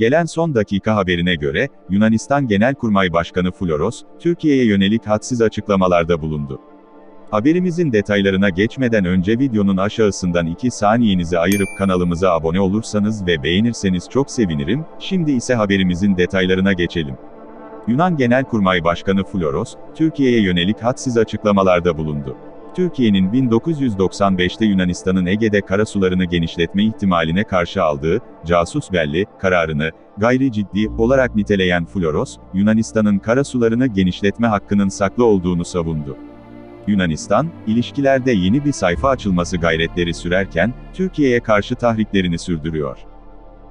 Gelen son dakika haberine göre, Yunanistan Genelkurmay Başkanı Floros, Türkiye'ye yönelik hadsiz açıklamalarda bulundu. Haberimizin detaylarına geçmeden önce videonun aşağısından 2 saniyenizi ayırıp kanalımıza abone olursanız ve beğenirseniz çok sevinirim, şimdi ise haberimizin detaylarına geçelim. Yunan Genelkurmay Başkanı Floros, Türkiye'ye yönelik hadsiz açıklamalarda bulundu. Türkiye'nin 1995'te Yunanistan'ın Ege'de karasularını genişletme ihtimaline karşı aldığı, casus belli, kararını, gayri ciddi olarak niteleyen Floros, Yunanistan'ın karasularını genişletme hakkının saklı olduğunu savundu. Yunanistan, ilişkilerde yeni bir sayfa açılması gayretleri sürerken, Türkiye'ye karşı tahriklerini sürdürüyor.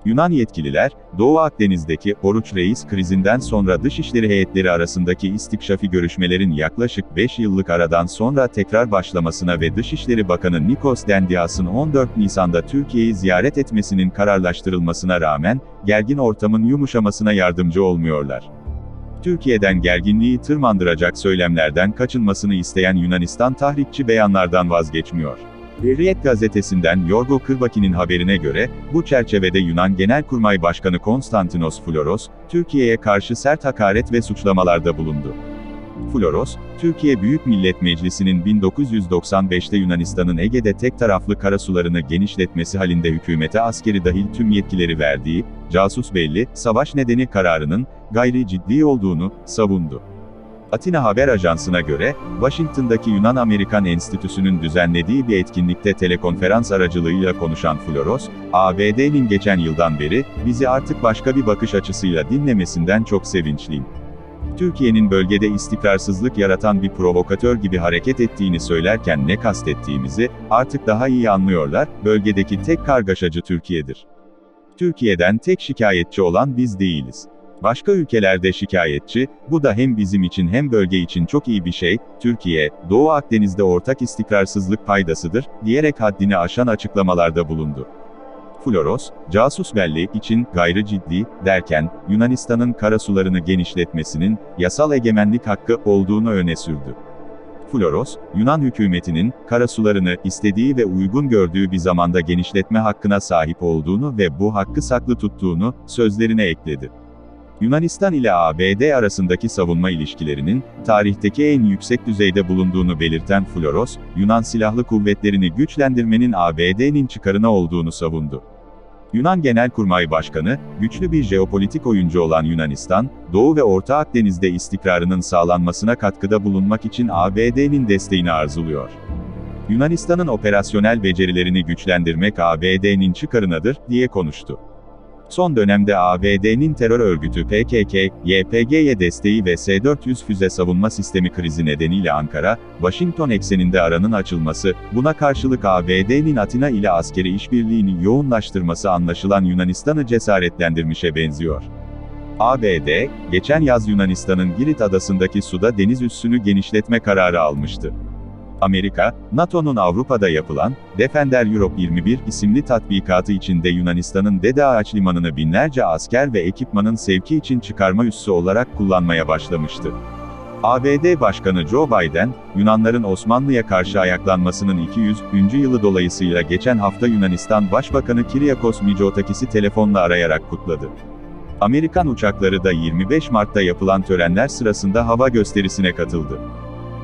Yunan yetkililer, Doğu Akdeniz'deki Oruç Reis krizinden sonra dışişleri heyetleri arasındaki istikşafi görüşmelerin yaklaşık 5 yıllık aradan sonra tekrar başlamasına ve Dışişleri Bakanı Nikos Dendias'ın 14 Nisan'da Türkiye'yi ziyaret etmesinin kararlaştırılmasına rağmen, gergin ortamın yumuşamasına yardımcı olmuyorlar. Türkiye'den gerginliği tırmandıracak söylemlerden kaçınmasını isteyen Yunanistan tahrikçi beyanlardan vazgeçmiyor. Hürriyet gazetesinden Yorgo Kırbaki'nin haberine göre, bu çerçevede Yunan Genelkurmay Başkanı Konstantinos Floros, Türkiye'ye karşı sert hakaret ve suçlamalarda bulundu. Floros, Türkiye Büyük Millet Meclisi'nin 1995'te Yunanistan'ın Ege'de tek taraflı karasularını genişletmesi halinde hükümete askeri dahil tüm yetkileri verdiği, casus belli, savaş nedeni kararının, gayri ciddi olduğunu, savundu. Atina Haber Ajansı'na göre, Washington'daki Yunan-Amerikan Enstitüsü'nün düzenlediği bir etkinlikte telekonferans aracılığıyla konuşan Floros, ABD'nin geçen yıldan beri, bizi artık başka bir bakış açısıyla dinlemesinden çok sevinçliyim. Türkiye'nin bölgede istikrarsızlık yaratan bir provokatör gibi hareket ettiğini söylerken ne kastettiğimizi, artık daha iyi anlıyorlar, bölgedeki tek kargaşacı Türkiye'dir. Türkiye'den tek şikayetçi olan biz değiliz. Başka ülkelerde şikayetçi, bu da hem bizim için hem bölge için çok iyi bir şey, Türkiye, Doğu Akdeniz'de ortak istikrarsızlık paydasıdır, diyerek haddini aşan açıklamalarda bulundu. Floros, casus belli için gayri ciddi derken Yunanistan'ın karasularını genişletmesinin yasal egemenlik hakkı olduğunu öne sürdü. Floros, Yunan hükümetinin karasularını istediği ve uygun gördüğü bir zamanda genişletme hakkına sahip olduğunu ve bu hakkı saklı tuttuğunu sözlerine ekledi. Yunanistan ile ABD arasındaki savunma ilişkilerinin, tarihteki en yüksek düzeyde bulunduğunu belirten Floros, Yunan Silahlı Kuvvetlerini güçlendirmenin ABD'nin çıkarına olduğunu savundu. Yunan Genelkurmay Başkanı, güçlü bir jeopolitik oyuncu olan Yunanistan, Doğu ve Orta Akdeniz'de istikrarının sağlanmasına katkıda bulunmak için ABD'nin desteğini arzuluyor. Yunanistan'ın operasyonel becerilerini güçlendirmek ABD'nin çıkarınadır, diye konuştu. Son dönemde ABD'nin terör örgütü PKK, YPG'ye desteği ve S-400 füze savunma sistemi krizi nedeniyle Ankara, Washington ekseninde aranın açılması, buna karşılık ABD'nin Atina ile askeri işbirliğini yoğunlaştırması anlaşılan Yunanistan'ı cesaretlendirmişe benziyor. ABD, geçen yaz Yunanistan'ın Girit adasındaki suda deniz üssünü genişletme kararı almıştı. Amerika, NATO'nun Avrupa'da yapılan, Defender Europe 21 isimli tatbikatı içinde Yunanistan'ın Dede Ağaç Limanı'nı binlerce asker ve ekipmanın sevki için çıkarma üssü olarak kullanmaya başlamıştı. ABD Başkanı Joe Biden, Yunanların Osmanlı'ya karşı ayaklanmasının 200. yılı dolayısıyla geçen hafta Yunanistan Başbakanı Kyriakos Mitsotakis'i telefonla arayarak kutladı. Amerikan uçakları da 25 Mart'ta yapılan törenler sırasında hava gösterisine katıldı.